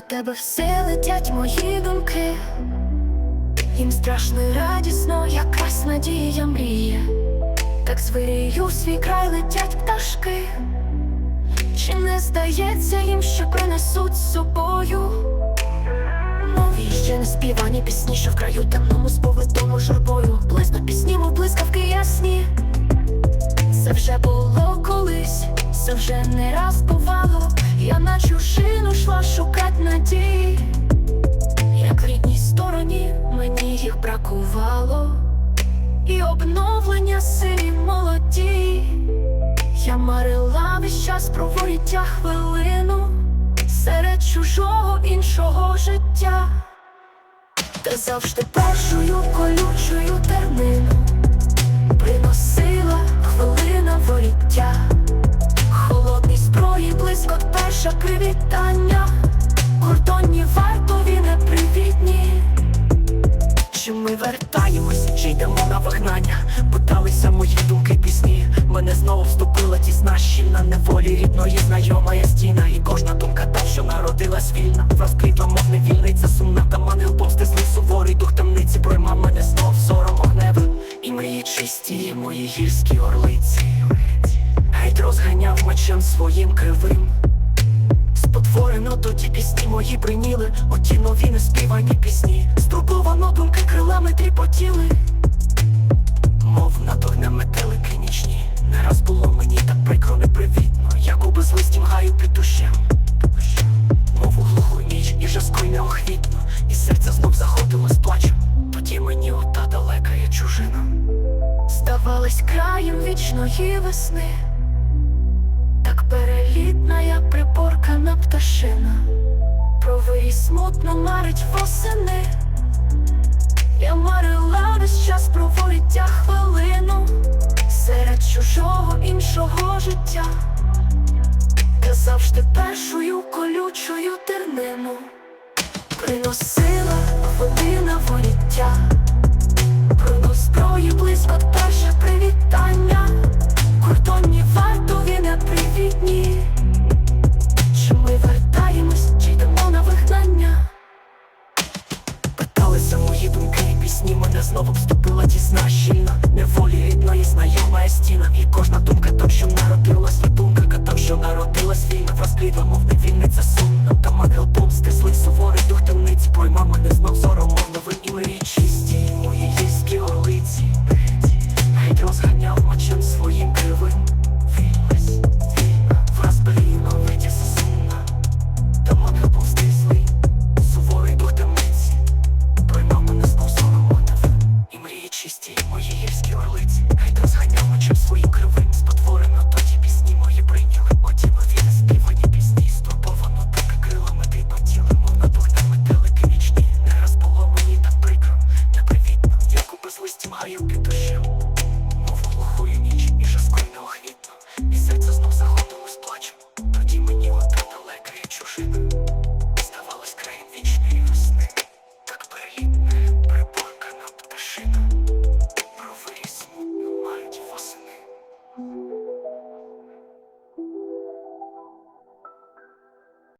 тебе все летять мої думки. Їм страшно і радісно, якраз надія мріє. Так звирію свій край летять пташки. Чи не здається їм, що принесуть з собою? Нові ще не співані пісні, що в краю темному сповитому журбою. Я марила весь час про воріття хвилину серед чужого іншого життя. Та завжди першою колючою тернину приносила хвилина воріття, холодний зброї, близько перша привітання, вертаємось, чи йдемо на вигнання? Питалися мої думки пісні. Мене знову вступила тісна щільна неволі рідної знайома я стіна. І кожна думка та, що народилась вільна. Розквітла, мов невільниця, сумна та мангел повстеслий суворий дух темниці пройма мене знов сором огневим. І мрії чисті, мої гірські орлиці. Геть розганяв мечем своїм кривим. Спотворено тоді пісні мої приніли, оті нові неспівані пісні. Стурбовано думки краєм весни. Так перелітна я приборкана пташина, про вирій смутно марить восени. Я марила весь час про воріття хвилину серед чужого іншого життя. Я завжди першою колючою тернину приносила мої думки і пісні мене знову вступила тісна щільна. Неволі рідної знайома стіна. І кожна думка там, що народилась, і думка там, що народилась війна в розпідла, мов не в невільниця